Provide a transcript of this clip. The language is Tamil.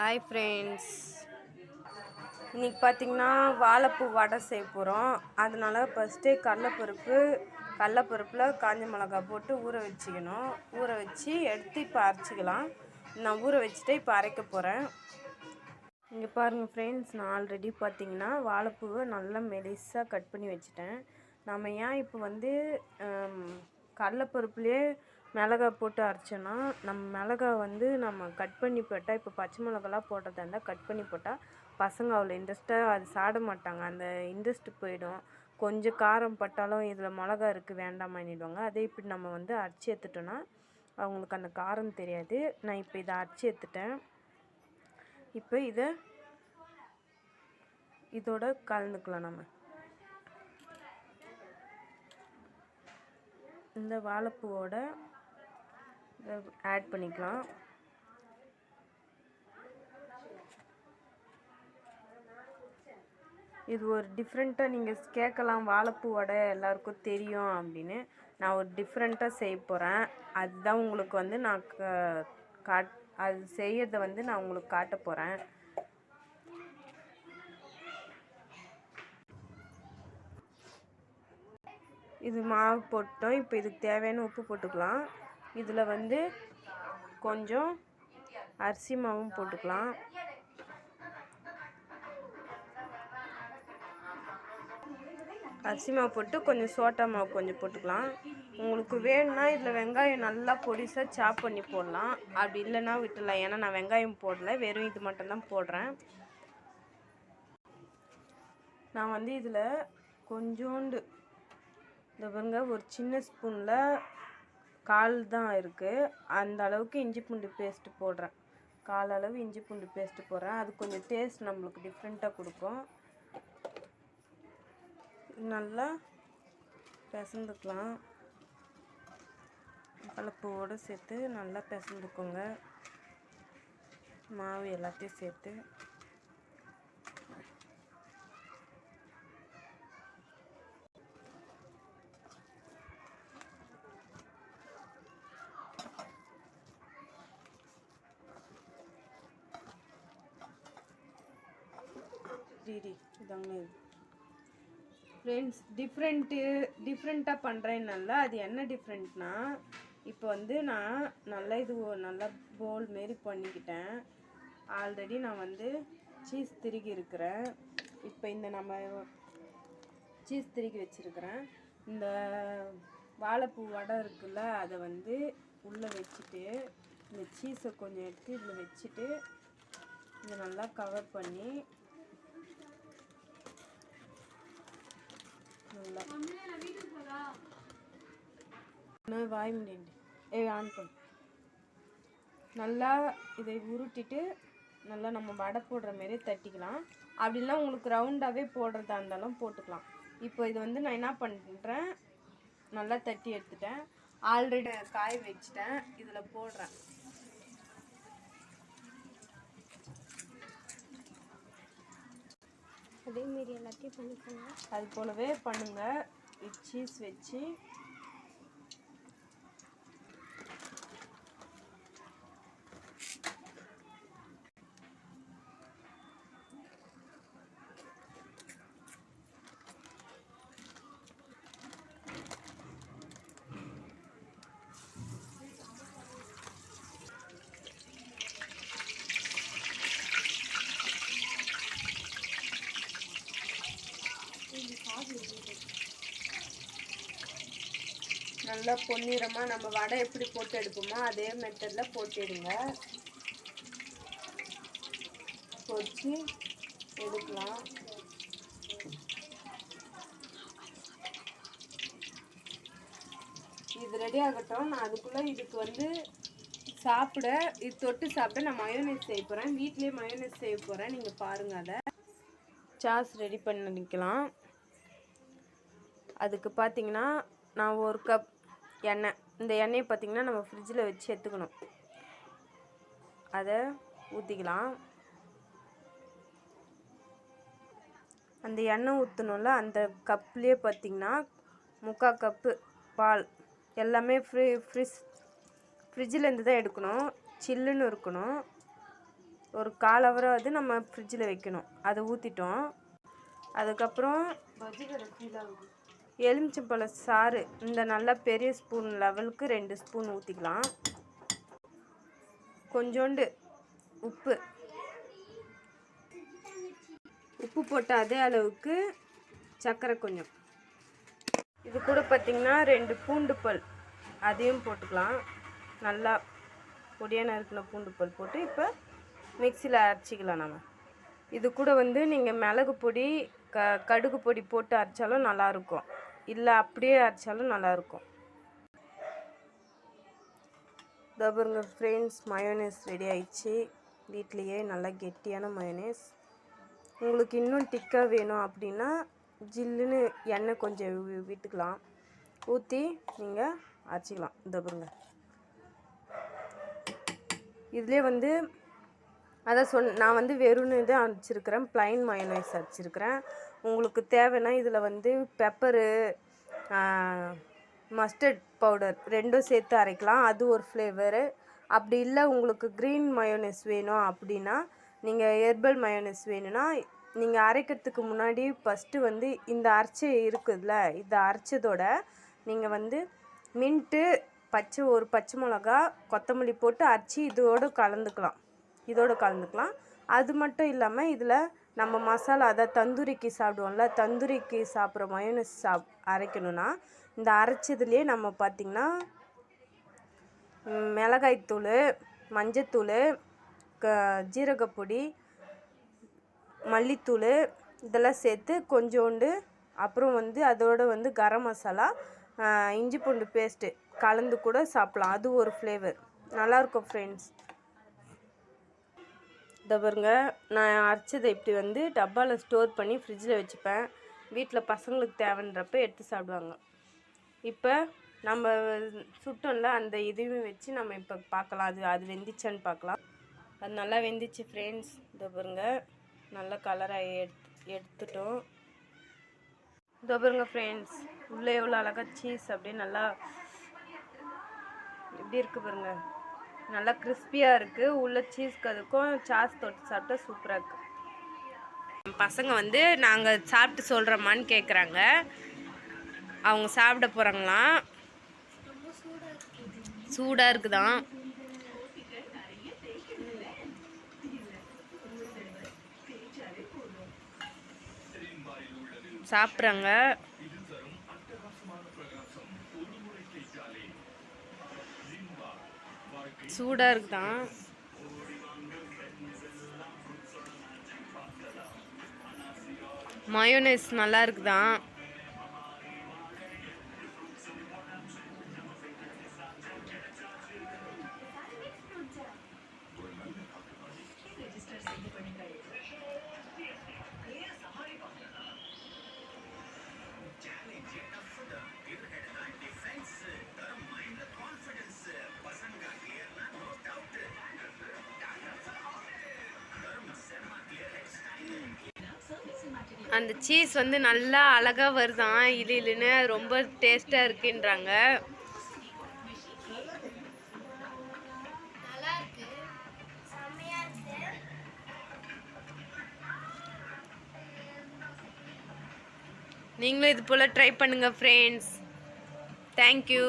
ஹாய் ஃப்ரெண்ட்ஸ் இன்றைக்கி பார்த்தீங்கன்னா வாழைப்பூ வடை செய்ய போகிறோம் அதனால ஃபஸ்ட்டு கடலப்பருப்பு கடலப்பருப்பில் காஞ்ச மிளகா போட்டு ஊற வச்சுக்கணும். ஊற வச்சு எடுத்து இப்போ அரைச்சிக்கலாம். நான் ஊற வச்சுட்டு இப்போ அரைக்க போகிறேன் இங்கே பாருங்கள் ஃப்ரெண்ட்ஸ் நான் ஆல்ரெடி பார்த்தீங்கன்னா வாழைப்பூவை நல்லா மெலிசாக கட் பண்ணி வச்சுட்டேன். நம்ம ஏன் இப்போ வந்து கடலப்பருப்புலேயே மிளகா போட்டு அரைச்சோன்னா நம்ம மிளகா வந்து நம்ம கட் பண்ணி போட்டால் இப்போ பச்சை மிளகாலாம் போடுறதா இருந்தால் கட் பண்ணி போட்டால் பசங்க அவ்வளோ இன்ட்ரெஸ்ட்டாக அது சாப்பிட மாட்டாங்க. அந்த இன்ட்ரெஸ்ட் போயிடும். கொஞ்சம் காரம் பட்டாலும் இதில் மிளகா இருக்குது வேண்டாமான்னிடுவாங்க. அதே இப்படி நம்ம வந்து அரைச்சி எடுத்துட்டோன்னா அவங்களுக்கு அந்த காரம் தெரியாது. நான் இப்போ இதை அரைச்சி எடுத்துட்டேன். இப்போ இதை இதோட கலந்துக்கலாம் நம்ம. இந்த வாழைப்பூவோட இதை ஆட் பண்ணிக்கலாம். இது ஒரு டிஃப்ரெண்ட்டாக நீங்கள் கேட்கலாம் வாழைப்பூ வடை எல்லாருக்கும் தெரியும் அப்படின்னு. நான் ஒரு டிஃப்ரெண்ட்டாக செய்ய போகிறேன் அதுதான் உங்களுக்கு வந்து நான் க- காட் அது செய்யறத வந்து நான் உங்களுக்கு காட்ட போகிறேன் இது மாவு போட்டோம். இப்போ இதுக்கு தேவையான உப்பு போட்டுக்கலாம். இதில் வந்து கொஞ்சம் அரிசி மாவும் போட்டுக்கலாம். அரிசி மாவு போட்டு கொஞ்சம் சோட்டா மாவு கொஞ்சம் போட்டுக்கலாம். உங்களுக்கு வேணும்னா இதில் வெங்காயம் நல்லா பொடிசாக சாப் பண்ணி போடலாம். அப்படி இல்லைன்னா விட்டுடலாம். ஏன்னா நான் வெங்காயம் போடல. வெறும் இது மட்டும்தான் போடுறேன். நான் வந்து இதில் கொஞ்சோண்டு இந்த பாருங்க ஒரு சின்ன ஸ்பூனில் கால் தான் இருக்குது அந்த அளவுக்கு இஞ்சி பூண்டு பேஸ்ட்டு போடுறேன். கால் அளவு இஞ்சி பூண்டு பேஸ்ட்டு போடுறேன். அது கொஞ்சம் டேஸ்ட் நம்மளுக்கு டிஃப்ரெண்ட்டாக கொடுக்கும். நல்லா பிசந்துக்கலாம் கலப்பூவோடு சேர்த்து நல்லா பிசந்துக்கோங்க மாவு எல்லாத்தையும் சேர்த்து. டிடி இதாங்க இது. ஃப்ரெண்ட்ஸ் டிஃப்ரெண்ட்டு டிஃப்ரெண்ட்டாக பண்ணுறேன்னால அது என்ன டிஃப்ரெண்ட்னா இப்போ வந்து நான் நல்லா இது நல்லா போல் மாரி பண்ணிக்கிட்டேன். ஆல்ரெடி நான் வந்து சீஸ் திருகி இருக்கிறேன். இப்போ இந்த நம்ம சீஸ் திருகி வச்சுருக்கிறேன். இந்த வாழைப்பூ வடை இருக்குல்ல அதை வந்து உள்ளே வச்சுட்டு இந்த சீஸை கொஞ்சம் எடுத்து இதில் வச்சுட்டு இதை நல்லா கவர் பண்ணி நான் வாய் முடிண்டு ஏ ஆன் பண்ணு. நல்லா இதை உருட்டிட்டு நல்லா நம்ம வடை போடுற மாரி தட்டிக்கலாம். அப்படின்னா உங்களுக்கு ரவுண்டாகவே போடுறதா இருந்தாலும் போட்டுக்கலாம். இப்போ இது வந்து நான் என்ன பண்ணுறேன் நல்லா தட்டி எடுத்துட்டேன். ஆல்ரெடி காய வச்சுட்டேன். இதில் போடுறேன். அதே மாரி எல்லாத்தையும் பண்ணிக்கோங்க. அது போலவே பண்ணுங்கள் சீஸ் வச்சு நல்லா பொன்னிறமாக நம்ம வடை எப்படி போட்டு எடுப்போமோ அதே மெத்தடில் போட்டுடுங்க. பொறிச்சு எடுக்கலாம். இது ரெடி ஆகட்டும். நான் அதுக்குள்ளே இதுக்கு வந்து சாப்பிட இது தொட்டு சாப்பிட நான் மயோனைஸ் செய்ய போகிறேன் வீட்லேயே மயோனைஸ் செய்ய போகிறேன் நீங்கள் பாருங்கள் அதை. சாஸ் ரெடி பண்ணிக்கலாம் அதுக்கு பார்த்தீங்கன்னா நான் ஒரு கப் எண்ணெய். இந்த எண்ணெயை பார்த்தீங்கன்னா நம்ம ஃப்ரிட்ஜில் வச்சு எடுத்துக்கணும். அதை ஊற்றிக்கலாம் அந்த எண்ணெய் ஊற்றணும்ல அந்த கப்லேயே பார்த்தீங்கன்னா முக்கால் கப்பு பால் எல்லாமே ஃப்ரீ ஃப்ரிஸ் ஃப்ரிட்ஜில் இருந்து தான் எடுக்கணும். சில்லுன்னு இருக்கணும். ஒரு கால் ஹவராவது நம்ம ஃப்ரிட்ஜில் வைக்கணும். அதை ஊற்றிட்டோம் அதுக்கப்புறம் எலுமிச்சம்பழ சாறு இந்த நல்ல பெரிய ஸ்பூன் லெவலுக்கு ரெண்டு ஸ்பூன் ஊற்றிக்கலாம் கொஞ்சோண்டு உப்பு. உப்பு போட்ட அதே அளவுக்கு சர்க்கரை கொஞ்சம். இது கூட பார்த்திங்கன்னா ரெண்டு பூண்டு பல் அதையும் போட்டுக்கலாம். நல்லா பொடியாக நறுக்கின பூண்டு பல் போட்டு இப்போ மிக்சியில் அரைச்சிக்கலாம் நம்ம. இது கூட வந்து நீங்கள் மிளகு பொடி க கடுகு பொடி போட்டு அரைச்சாலும் நல்லாயிருக்கும் இல்லை அப்படியே அரைச்சாலும் நல்லாயிருக்கும் இதோ பாருங்க ஃப்ரெண்ட்ஸ் மயோனேஸ் ரெடி ஆயிடுச்சு. வீட்லேயே நல்லா கெட்டியான மயோனேஸ் உங்களுக்கு இன்னும் டிக்காக வேணும் அப்படின்னா ஜில்லுன்னு எண்ணெய் கொஞ்சம் விட்டுக்கலாம். ஊற்றி நீங்கள் அரைச்சிக்கலாம். இந்த பாருங்க. இதுலேயே வந்து அதான் சொன் நான் வந்து வெறும் இதை அரைச்சிருக்கிறேன். Plain mayonnaise அரைச்சிருக்கிறேன். உங்களுக்கு தேவைன்னா இதில் வந்து பெப்பரு மஸ்டர்ட் பவுடர் ரெண்டும் சேர்த்து அரைக்கலாம். அது ஒரு ஃப்ளேவரு அப்படி இல்லை உங்களுக்கு க்ரீன் மயோனஸ் வேணும் அப்படின்னா நீங்கள் ஹெர்பல் மயோனிஸ் வேணும்னா நீங்கள் அரைக்கிறதுக்கு முன்னாடி ஃபஸ்ட்டு வந்து இந்த அரைச்சி இருக்குதுல்ல இதை அரைச்சதோட நீங்கள் வந்து மின்ட்டு பச்சை ஒரு பச்சை மிளகா கொத்தமல்லி போட்டு அரைச்சி இதோடு கலந்துக்கலாம். இதோடு கலந்துக்கலாம். அது மட்டும் இல்லாமல் இதில் நம்ம மசாலா அதை தந்தூரிக்கு சாப்பிடுவோம்ல தந்தூரிக்கு சாப்பிட்ற மயோனஸ் சாப் அரைக்கணும்னா இந்த அரைச்சதுலேயே நம்ம பார்த்திங்கன்னா மிளகாய்த்தூள் மஞ்சத்தூள் க ஜீரகப்பொடி மல்லித்தூள் இதெல்லாம் சேர்த்து கொஞ்சோண்டு அப்புறம் வந்து அதோட வந்து கரம் மசாலா இஞ்சி பூண்டு பேஸ்ட்டு கலந்து கூட சாப்பிட்லாம். அது ஒரு ஃப்ளேவர் நல்லாயிருக்கும் ஃப்ரெண்ட்ஸ் இதை பாருங்க. நான் அரைச்சதை இப்படி வந்து டப்பாவில் ஸ்டோர் பண்ணி ஃப்ரிட்ஜில் வச்சுப்பேன். வீட்டில் பசங்களுக்கு தேவைன்றப்ப எடுத்து சாப்பிடுவாங்க. இப்போ நம்ம சுட்டோம்ல அந்த இதையும் வச்சு நம்ம இப்போ பார்க்கலாம். அது அது வெந்துச்சான்னு பார்க்கலாம். அது நல்லா வெந்துச்சு ஃப்ரெண்ட்ஸ் இதை பாருங்க. நல்லா கலராக எடுத்து எடுத்துட்டோம். இதோ பாருங்க ஃப்ரெண்ட்ஸ் உள்ளே எவ்வளோ அழகாக சீஸ் அப்படியே நல்லா எப்படி இருக்குது பாருங்கள் நல்லா கிறிஸ்பியாக இருக்குது உள்ள சீஸ்க்கு அதுக்கும் சாஸ் தொட்டு சாப்பிட்டா சூப்பராக இருக்குது பசங்க வந்து நாங்கள் சாப்பிட்டு சொல்கிறோமான்னு கேட்குறாங்க அவங்க சாப்பிட போகிறாங்களாம் சூடாக இருக்குதான் சாப்பிட்றாங்க. சூடாக இருக்குதான் மயோனைஸ் நல்லா இருக்குதான் அந்த சீஸ் வந்து நல்லா அழகா வருதான் இலு இலுன்னு ரொம்ப டேஸ்டா இருக்குன்றாங்க. நீங்களும் இது போல் ட்ரை பண்ணுங்க ஃப்ரெண்ட்ஸ் தேங்க்யூ